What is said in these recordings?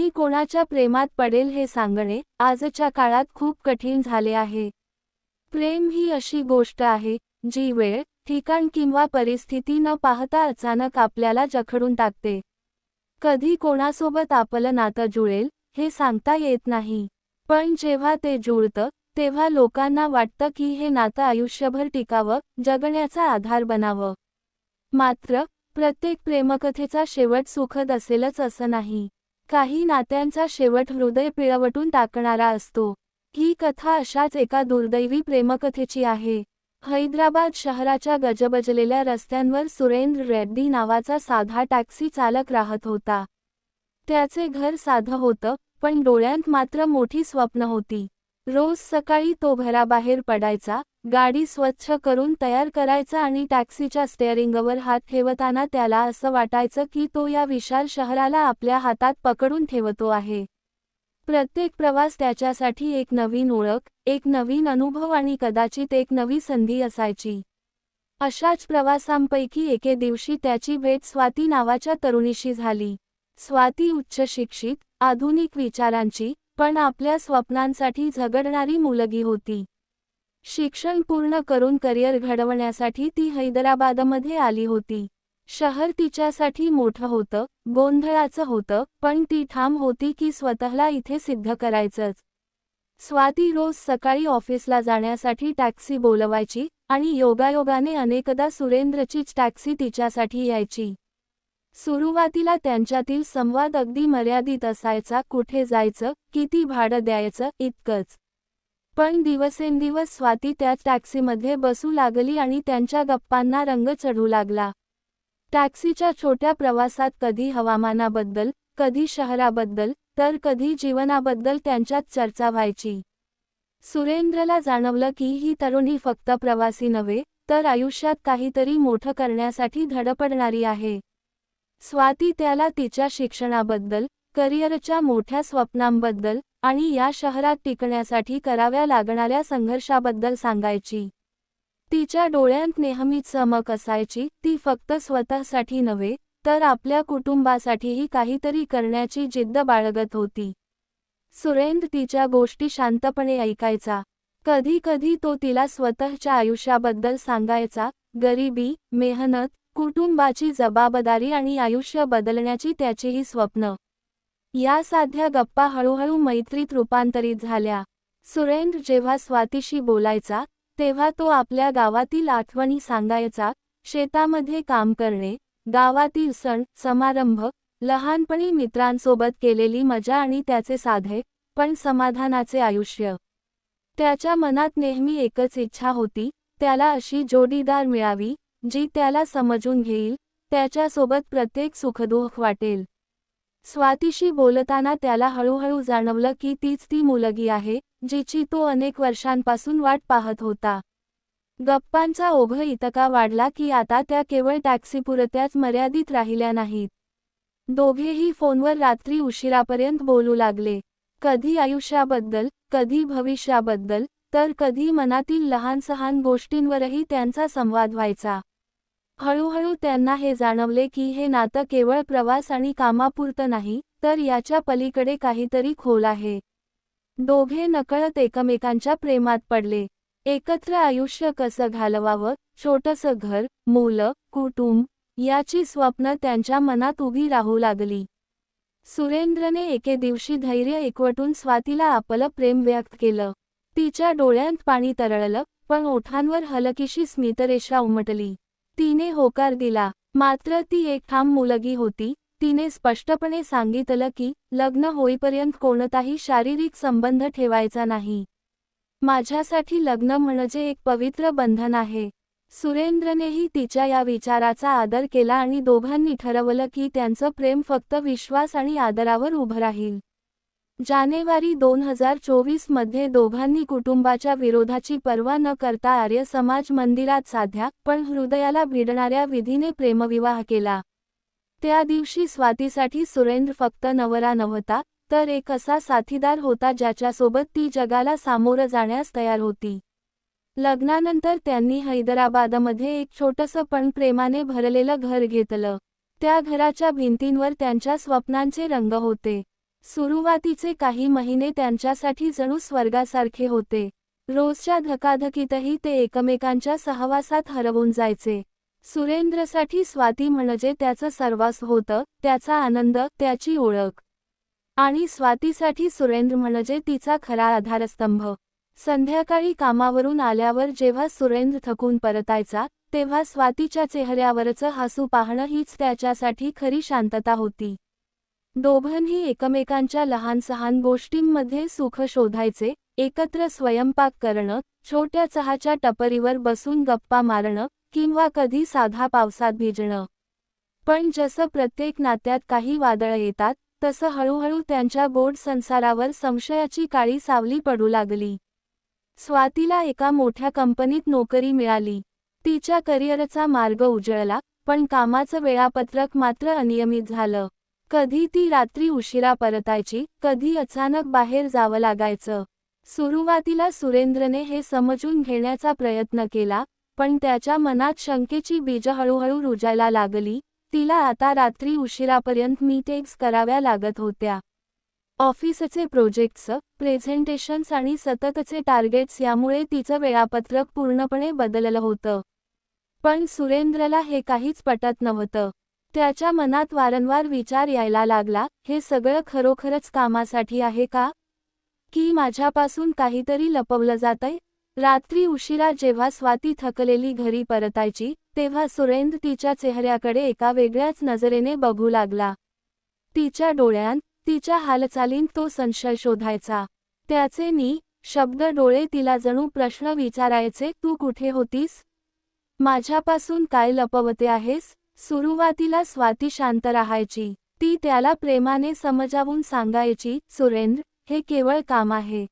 कोणी कोणाच्या प्रेमात पडेल हे सांगणे आजच्या काळात खूप कठीण झाले आहे. प्रेम ही अशी गोष्ट आहे जी वेळ ठिकाण किंवा परिस्थिती न पाहता अचानक आपल्याला जखडून टाकते. कधी कोणासोबत आपलं नातं जुळेल हे सांगता येत नाही. पण जेव्हा ते जुळतं तेव्हा लोकांना वाटतं की हे नातं आयुष्यभर टिकावं जगण्याचा आधार बनावं. मात्र प्रत्येक प्रेमकथेचा शेवट सुखद असेलच असं नाही. काही नात्यांचा शेवट हृदय पिळवटून टाकणारा असतो. ही कथा अशाच एका दुर्दैवी प्रेमकथेची आहे. हैदराबाद शहराच्या गजबजलेल्या रस्त्यांवर सुरेंद्र रेड्डी नावाचा साधा टॅक्सी चालक राहत होता. त्याचे घर साधं होतं पण डोळ्यांत मात्र मोठी स्वप्न होती. रोज सकाळी तो घराबाहेर पडायचा गाडी स्वच्छ करून तयार करायचा आणि टॅक्सीच्या स्टेअरिंगवर हात ठेवताना त्याला असं वाटायचं की तो या विशाल शहराला आपल्या हातात पकडून ठेवतो आहे. प्रत्येक प्रवास त्याच्यासाठी एक नवीन ओळख एक नवीन अनुभव आणि कदाचित एक नवी संधी असायची. अशाच प्रवासांपैकी एके दिवशी त्याची भेट स्वाती नावाच्या तरुणीशी झाली. स्वाती उच्च शिक्षित आधुनिक विचारांची पण आपल्या स्वप्नांसाठी झगडणारी मुलगी होती. शिक्षण पूर्ण करून करिअर घडवण्यासाठी ती हैदराबादमध्ये आली होती. शहर तिच्यासाठी मोठं होतं गोंधळाचं होतं पण ती ठाम होती की स्वतःला इथे सिद्ध करायचंच. स्वाती रोज सकाळी ऑफिसला जाण्यासाठी टॅक्सी बोलवायची आणि योगायोगाने अनेकदा सुरेंद्रचीच टॅक्सी तिच्यासाठी यायची. सुरुवातीला त्यांच्यातील संवाद अगदी मर्यादित असायचा कुठे जायचं किती भाडं द्यायचं इतकंच. पण दिवसेंदिवस स्वाती त्या टॅक्सीमध्ये बसू लागली आणि त्यांच्या गप्पांना रंग चढू लागला. टॅक्सीच्या छोट्या प्रवासात कधी हवामानाबद्दल कधी शहराबद्दल तर कधी जीवनाबद्दल त्यांच्यात चर्चा व्हायची. सुरेंद्रला जाणवलं की ही तरुणी फक्त प्रवासी नव्हे तर आयुष्यात काहीतरी मोठं करण्यासाठी धडपडणारी आहे. स्वाती त्याला तिच्या शिक्षणाबद्दल करिअरच्या मोठ्या स्वप्नांबद्दल आणि या शहरात टिकण्यासाठी कराव्या लागणाऱ्या संघर्षाबद्दल सांगायची. तिच्या डोळ्यांत नेहमीच चमक असायची ती फक्त स्वतःसाठी नव्हे तर आपल्या कुटुंबासाठीही काहीतरी करण्याची जिद्द बाळगत होती. सुरेंद्र तिच्या गोष्टी शांतपणे ऐकायचा. कधी कधी तो तिला स्वतःच्या आयुष्याबद्दल सांगायचा गरिबी मेहनत कुटुंबाची जबाबदारी आणि आयुष्य बदलण्याची त्याचीही स्वप्न. या साध्या गप्पा हळूहळू मैत्रीत रूपांतरित झाल्या. सुरेंद्र जेव्हा स्वातीशी बोलायचा तेव्हा तो आपल्या गावातील आठवणी सांगायचा शेतामध्ये काम करणे गावातील सण समारंभ लहानपणी मित्रांसोबत केलेली मजा आणि त्याचे साधे पण समाधानाचे आयुष्य. त्याच्या मनात नेहमी एकच इच्छा होती त्याला अशी जोडीदार मिळावी जी त्याला समजून घेईल त्याच्यासोबत प्रत्येक सुखदुःख वाटेल. स्वातीशी बोलताना त्याला हळूहळू जाणवलं की तीच ती मुलगी आहे जिची तो अनेक वर्षांपासून वाट पाहत होता. गप्पांचा ओघ इतका वाढला की आता त्या केवळ टॅक्सीपुरत्याच मर्यादित राहिल्या नाहीत. दोघेही फोनवर रात्री उशिरापर्यंत बोलू लागले. कधी आयुष्याबद्दल कधी भविष्याबद्दल तर कधी मनातील लहान सहान गोष्टींवरही त्यांचा संवाद व्हायचा. हळूहळू त्यांना हे जाणवले की हे नातं केवळ प्रवास आणि कामापुरतं नाही तर याच्या पलीकडे काहीतरी खोल आहे. दोघे नकळत एकमेकांच्या प्रेमात पडले. एकत्र आयुष्य कसं घालवावं छोटंसं घर मुलं कुटुंब याची स्वप्न त्यांच्या मनात उभी राहू लागली. सुरेंद्रने एके दिवशी धैर्य एकवटून स्वातीला आपलं प्रेम व्यक्त केलं. तिच्या डोळ्यांत पाणी तरळलं पण ओठांवर हलकीशी स्मितरेषा उमटली. तिने होकार दिला. मात्र ती एक ठाम मुलगी होती. तिने स्पष्टपणे सांगितलं की लग्न होईपर्यंत कोणताही शारीरिक संबंध ठेवायचा नाही. माझ्यासाठी लग्न म्हणजे एक पवित्र बंधन आहे. सुरेंद्रनेही तिच्या या विचाराचा आदर केला आणि दोघांनी ठरवलं की त्यांचं प्रेम फक्त विश्वास आणि आदरावर उभं राहील. जानेवारी दोन हजार चोवीसमध्ये दोघांनी कुटुंबाच्या विरोधाची पर्वा न करता आर्य समाज मंदिरात साध्या पण हृदयाला भिडणाऱ्या विधीने प्रेमविवाह केला. त्या दिवशी स्वातीसाठी सुरेंद्र फक्त नवरा नव्हता तर एक असा साथीदार होता ज्याच्यासोबत ती जगाला सामोरं जाण्यास तयार होती. लग्नानंतर त्यांनी हैदराबादमध्ये एक छोटंसं पण प्रेमाने भरलेलं घर घेतलं. त्या घराच्या भिंतींवर त्यांच्या स्वप्नांचे रंग होते. सुरुवातीचे काही महिने त्यांच्यासाठी जणू स्वर्गासारखे होते. रोजच्या धकाधकीतही ते एकमेकांच्या सहवासात हरवून जायचे. सुरेंद्रसाठी स्वाती म्हणजे त्याचं सर्वास होतं त्याचा आनंद त्याची ओळख. आणि स्वातीसाठी सुरेंद्र म्हणजे तिचा खरा आधारस्तंभ. संध्याकाळी कामावरून आल्यावर जेव्हा सुरेंद्र थकून परतायचा तेव्हा स्वातीच्या चेहऱ्यावरचं हसू पाहणं हीच त्याच्यासाठी खरी शांतता होती. दोघंही एकमेकांच्या लहान सहान गोष्टींमध्ये सुख शोधायचे एकत्र स्वयंपाक करणं छोट्या चहाच्या टपरीवर बसून गप्पा मारणं किंवा कधी साधा पावसात भिजणं. पण जसं प्रत्येक नात्यात काही वादळं येतात तसं हळूहळू त्यांच्या गोड संसारावर संशयाची काळी सावली पडू लागली. स्वातीला एका मोठ्या कंपनीत नोकरी मिळाली. तिच्या करिअरचा मार्ग उजळला पण कामाचं वेळापत्रक मात्र अनियमित झालं. कधी ती रात्री उशिरा परतायची कधी अचानक बाहेर जावं लागायचं. सुरुवातीला सुरेंद्रने हे समजून घेण्याचा प्रयत्न केला पण त्याच्या मनात शंकेची बीज हळूहळू रुजायला लागली तिला आता रात्री उशिरापर्यंत मीटिंग्स कराव्या लागत होत्या. ऑफिसचे प्रोजेक्ट्स प्रेझेंटेशन्स आणि सततचे टार्गेट्स यामुळे तिचं वेळापत्रक पूर्णपणे बदललं होतं. पण सुरेंद्रला हे काहीच पटत नव्हतं. त्याच्या मनात वारंवार विचार यायला लागला हे सगळं खरोखरच कामासाठी आहे का? की माझ्यापासून काहीतरी लपवलं जातंय? रात्री उशिरा जेव्हा स्वाती थकलेली घरी परतायची तेव्हा सुरेंद्र तिच्या चेहऱ्याकडे एका वेगळ्याच नजरेने बघू लागला. तिच्या डोळ्यांत तिच्या हालचालींत तो संशय शोधायचा. त्याचे नी शब्द डोळे तिला जणू प्रश्न विचारायचे तू कुठे होतीस? माझ्यापासून काय लपवते आहेस? सुरुवातीला स्वाती शांत राहायची. ती त्याला प्रेमाने समजावून सांगायची सुरेंद्र हे केवळ काम आहे.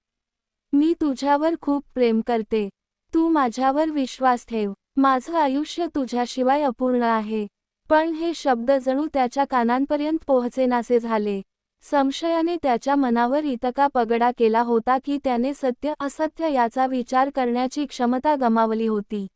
मी तुझ्यावर खूप प्रेम करते. तू माझ्यावर विश्वास ठेव. माझं आयुष्य तुझ्याशिवाय अपूर्ण आहे. पण हे शब्द जणू त्याच्या कानांपर्यंत पोहोचेनासे झाले. संशयाने त्याच्या मनावर इतका पगडा केला होता की त्याने सत्य असत्य याचा विचार करण्याची क्षमता गमावली होती.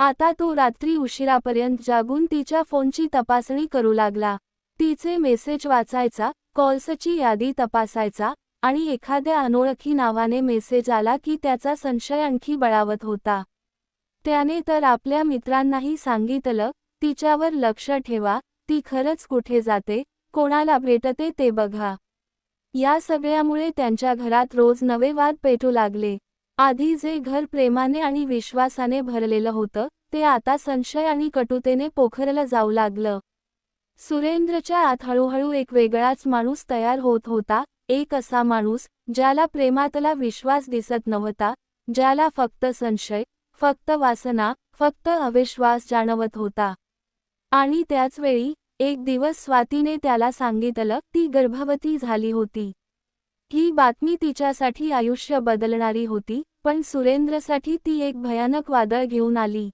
आता तो रात्री उशिरापर्यंत जागून तिच्या फोनची तपासणी करू लागला. तिचे मेसेज वाचायचा कॉल्सची यादी तपासायचा आणि एखाद्या अनोळखी नावाने मेसेज आला की त्याचा संशय आणखी बळावत होता. त्याने तर आपल्या मित्रांनाही सांगितलं तिच्यावर लक्ष ठेवा ती खरंच कुठे जाते कोणाला भेटते ते बघा. या सगळ्यामुळे त्यांच्या घरात रोज नवे वाद पेटू लागले. आधी जे घर प्रेमाने आणि विश्वासाने भरलेलं होतं ते आता संशय आणि कटुतेने पोखरलं जाऊ लागलं. सुरेंद्रच्या आत हळूहळू एक वेगळाच माणूस तयार होत होता एक असा माणूस ज्याला प्रेमातला विश्वास दिसत नव्हता ज्याला फक्त संशय फक्त वासना फक्त अविश्वास जाणवत होता. आणि त्याचवेळी एक दिवस स्वातीने त्याला सांगितलं ती गर्भवती झाली होती. ही बातमी तिच्यासाठी आयुष्य बदलणारी होती पण सुरेंद्रसाठी ती एक भयानक वादळ घेऊन आली.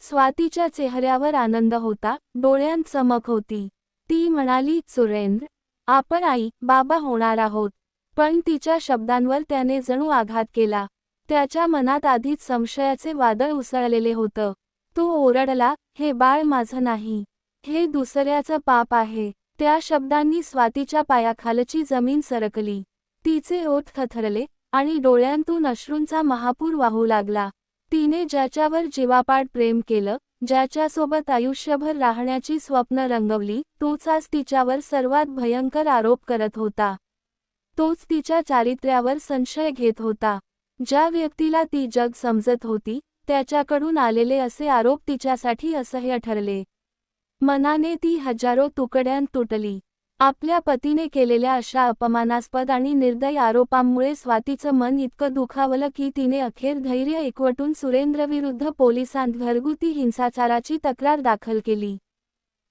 स्वातीच्या चेहऱ्यावर आनंद होता डोळ्यांत चमक होती. ती म्हणाली सुरेंद्र आपण आई बाबा होणार आहोत. पण तिच्या शब्दांवर त्याने जणू आघात केला. त्याच्या मनात आधीच संशयाचे वादळ उसळलेले होतं. तो ओरडला हे बाळ माझं नाही. हे दुसऱ्याचं पाप आहे. त्या शब्दांनी स्वातीच्या पायाखालची जमीन सरकली. तिचे ओठ थथरले आणि डोळ्यांतून अश्रूंचा महापूर वाहू लागला. तिने ज्याच्यावर जीवापाड प्रेम केलं ज्याच्यासोबत आयुष्यभर राहण्याची स्वप्न रंगवली तोच आज तिच्यावर सर्वात भयंकर आरोप करत होता. तोच तिच्या चारित्र्यावर संशय घेत होता. ज्या व्यक्तीला ती जग समजत होती त्याच्याकडून आलेले असे आरोप तिच्यासाठी असह्य ठरले. मनाने ती हजारो तुकड्यांत तुटली. आपल्या पतीने केलेल्या अशा अपमानास्पद आणि निर्दय आरोपांमुळे स्वातीचं मन इतकं दुखावलं की तिने अखेर धैर्य एकवटून सुरेंद्रविरुद्ध पोलिसांत घरगुती हिंसाचाराची तक्रार दाखल केली.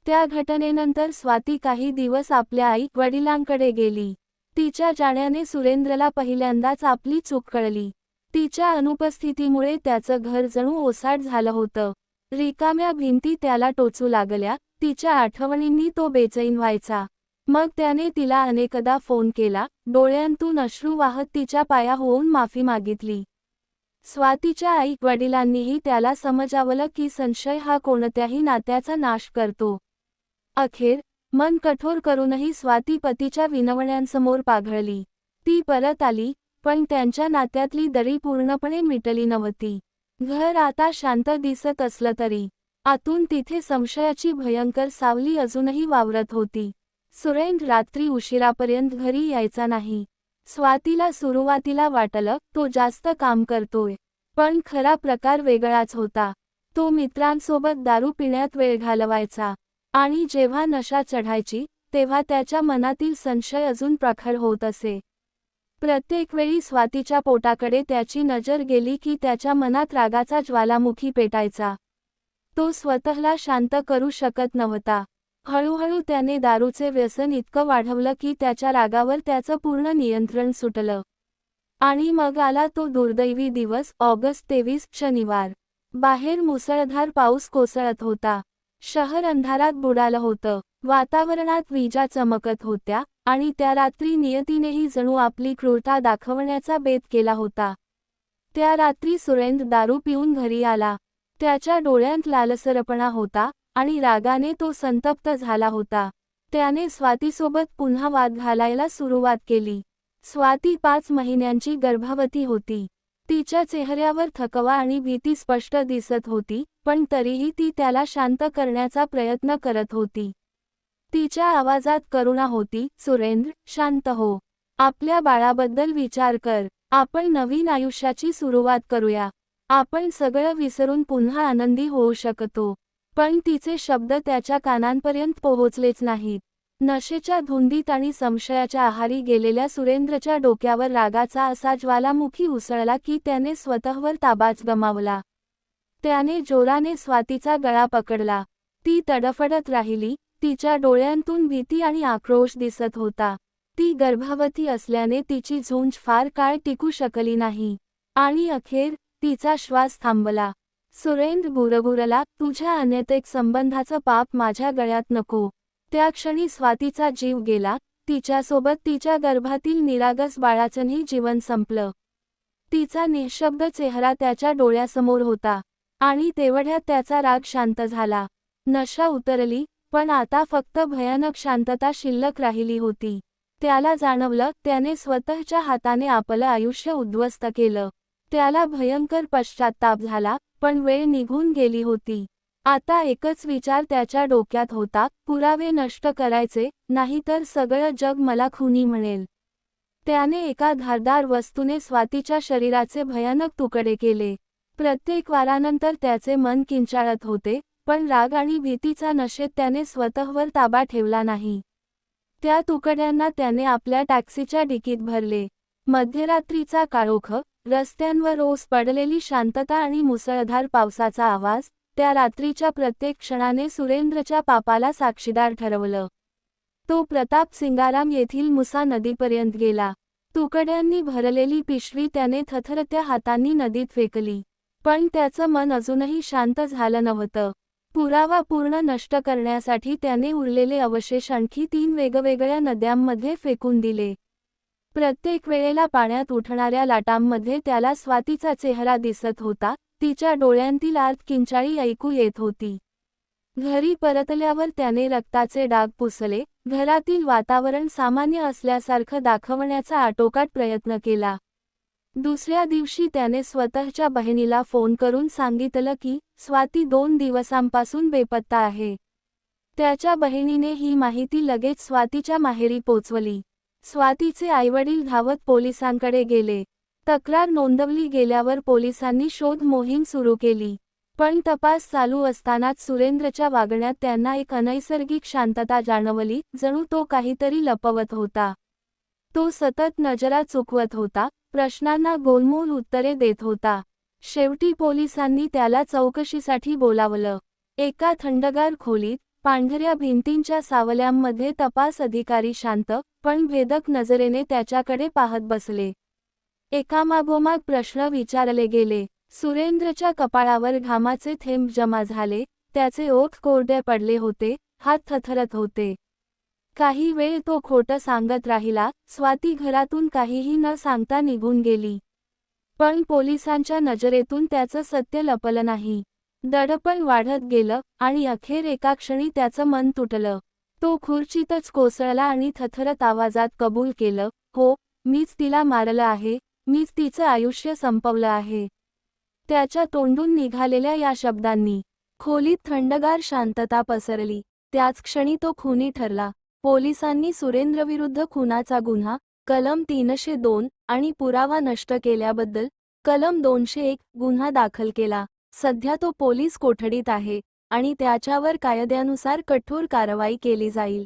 त्या घटनेनंतर स्वाती काही दिवस आपल्या आई वडिलांकडे गेली. तिच्या जाण्याने सुरेंद्रला पहिल्यांदाच आपली चूक कळली. तिच्या अनुपस्थितीमुळे त्याचं घर जणू ओसाड झालं होतं. रिकाम्या भिंती त्याला टोचू लागल्या. तिच्या आठवणींनी तो बेचैन व्हायचा. मग त्याने तिला अनेकदा फोन केला डोळ्यांतून अश्रू वाहत तिच्या पाया होऊन माफी मागितली. स्वातीच्या आई वडिलांनीही त्याला समजावलं की संशय हा कोणत्याही नात्याचा नाश करतो. अखेर मन कठोर करूनही स्वाती पतीच्या विनवण्यांसमोर पाघळली. ती परत आली पण त्यांच्या नात्यातली दरी पूर्णपणे मिटली नव्हती. घर आता शांत दिसत असलं तरी आतून तिथे संशयाची भयंकर सावली अजूनही वावरत होती. सुरेन रात्री उशिरापर्यंत घरी यायचा नाही. स्वातीला सुरुवातीला वाटलं तो जास्त काम करतोय. पण खरा प्रकार वेगळाच होता. तो मित्रांसोबत दारू पिण्यात वेळ घालवायचा. आणि जेव्हा नशा चढायची तेव्हा त्याच्या मनातील संशय अजून प्रखर होत असे. प्रत्येक वेळी स्वातीच्या पोटाकडे त्याची नजर गेली की त्याच्या मनात रागाचा ज्वालामुखी पेटायचा. तो स्वतःला शांत करू शकत नव्हता. हळूहळू त्याने दारूचे व्यसन इतकं वाढवलं की त्याच्या रागावर त्याचं पूर्ण नियंत्रण सुटलं. आणि मग आला तो दुर्दैवी दिवस ऑगस्ट तेवीस शनिवार. बाहेर मुसळधार पाऊस कोसळत होता. शहर अंधारात बुडालं होतं. वातावरणात विजा चमकत होत्या आणि त्या रात्री नियतीनेही जणू आपली क्रूरता दाखवण्याचा बेत केला होता. त्या रात्री सुरेंद्र दारू पिऊन घरी आला. त्याच्या डोळ्यांत लालसरपणा होता. आणि रागाने तो संतप्त झाला होता. त्याने स्वातीसोबत पुन्हा वाद घालायला सुरुवात केली. स्वाती पाच महिन्यांची गर्भवती होती. तिच्या चेहऱ्यावर थकवा आणि भीती स्पष्ट दिसत होती पण तरीही ती त्याला शांत करण्याचा प्रयत्न करत होती. तिच्या आवाजात करुणा होती सुरेंद्र शांत हो. आपल्या बाळाबद्दल विचार कर. आपण नवीन आयुष्याची सुरुवात करूया. आपण सगळं विसरून पुन्हा आनंदी होऊ शकतो. पण तिचे शब्द त्याच्या कानांपर्यंत पोहोचलेच नाहीत. नशेच्या धुंदीत आणि संशयाच्या आहारी गेलेल्या सुरेंद्रच्या डोक्यावर रागाचा असा ज्वालामुखी उसळला की त्याने स्वतःवर ताबाच गमावला. त्याने जोराने स्वातीचा गळा पकडला. ती तडफडत राहिली तिच्या डोळ्यांतून भीती आणि आक्रोश दिसत होता. ती गर्भवती असल्याने तिची झुंज फार काळ टिकू शकली नाही. आणि अखेर तिचा श्वास थांबला. सुरेंद्र गुरगुरला तुझ्या अनैतिक संबंधाचं पाप माझ्या गळ्यात नको. त्या क्षणी स्वातीचा जीव गेला. तिच्यासोबत तिच्या गर्भातील निरागस बाळाचंही जीवन संपलं. तिचा निशब्द चेहरा त्याच्या डोळ्यासमोर होता. आणि तेवढ्यात त्याचा राग शांत झाला. नशा उतरली पण आता फक्त भयानक शांतता शिल्लक राहिली होती. त्याला जाणवलं त्याने स्वतःच्या हाताने आपलं आयुष्य उद्ध्वस्त केलं. त्याला भयंकर पश्चात्ताप झाला पण वेळ निघून गेली होती. आता एकच विचार त्याच्या डोक्यात होता पुरावे नष्ट करायचे नाहीतर सगळं जग मला खुनी म्हणेल. त्याने एका धारदार वस्तूने स्वातीच्या शरीराचे भयानक तुकडे केले. प्रत्येक वारानंतर त्याचे मन किंचाळत होते पण राग आणि भीतीचा नशेत त्याने स्वतःवर ताबा ठेवला नाही. त्या तुकड्यांना त्याने आपल्या टॅक्सीच्या डिकीत भरले. मध्यरात्रीचा काळोख रस्त्यांवर ओस पडलेली शांतता आणि मुसळधार पावसाचा आवाज त्या रात्रीच्या प्रत्येक क्षणाने सुरेंद्रच्या पापाला साक्षीदार ठरवलं. तो प्रताप सिंगाराम येथील मुसा नदीपर्यंत गेला. तुकड्यांनी भरलेली पिशवी त्याने थथरत्या हातांनी नदीत फेकली. पण त्याचं मन अजूनही शांत झालं नव्हतं. पुरावा पूर्ण नष्ट करण्यासाठी त्याने उरलेले अवशेष आणखी तीन वेगवेगळ्या नद्यांमध्ये फेकून दिले. प्रत्येक वेळेला पाण्यात उठणाऱ्या लाटांमध्ये त्याला स्वातीचा चेहरा दिसत होता. तिच्या डोळ्यांतील आर्त किंचाळी ऐकू येत होती. घरी परतल्यावर त्याने रक्ताचे डाग पुसले. घरातील वातावरण सामान्य असल्यासारखं दाखवण्याचा आटोकाट प्रयत्न केला. दुसऱ्या दिवशी त्याने स्वतःच्या बहिणीला फोन करून सांगितलं की स्वाती दोन दिवसांपासून बेपत्ता आहे. त्याच्या बहिणीने ही माहिती लगेच स्वातीच्या माहेरी पोचवली. स्वातीचे आईवडील धावत पोलिसांकडे गेले. तक्रार नोंदवली गेल्यावर पोलिसांनी शोध मोहीम सुरू केली. पण तपास चालू असतानाच सुरेंद्रच्या वागण्यात त्यांना एक अनैसर्गिक शांतता जाणवली जणू तो काहीतरी लपवत होता. तो सतत नजरा चुकवत होता प्रश्नांना गोलमोल उत्तरे देत होता. शेवटी पोलिसांनी त्याला चौकशीसाठी बोलावलं. एका थंडगार खोलीत पांढऱ्या भिंतींच्या सावल्यांमध्ये तपास अधिकारी शांत पण भेदक नजरेने त्याच्याकडे पाहत बसले. एकामागोमाग प्रश्न विचारले गेले. सुरेंद्रच्या कपाळावर घामाचे थेंब जमा झाले त्याचे ओठ कोरडे पडले होते हात थथरत होते. काही वेळ तो खोटं सांगत राहिला स्वाती घरातून काहीही न सांगता निघून गेली. पण पोलिसांच्या नजरेतून त्याचं सत्य लपलं नाही. दडपण वाढत गेलं आणि अखेर एका क्षणी त्याचं मन तुटलं. तो खुर्चीतच कोसळला आणि थथरत आवाजात कबूल केलं हो मीच तिला मारलं आहे मीच तिचं आयुष्य संपवलं आहे. त्याच्या तोंडून निघालेल्या या शब्दांनी खोलीत थंडगार शांतता पसरली. त्याच क्षणी तो खुनी ठरला. पोलिसांनी सुरेंद्रविरुद्ध खुनाचा गुन्हा कलम तीनशे दोन आणि पुरावा नष्ट केल्याबद्दल कलम दोनशे एक गुन्हा दाखल केला. सध्या तो पोलीस कोठडीत आहे आणि त्याच्यावर कायद्यानुसार कठोर कारवाई केली जाईल.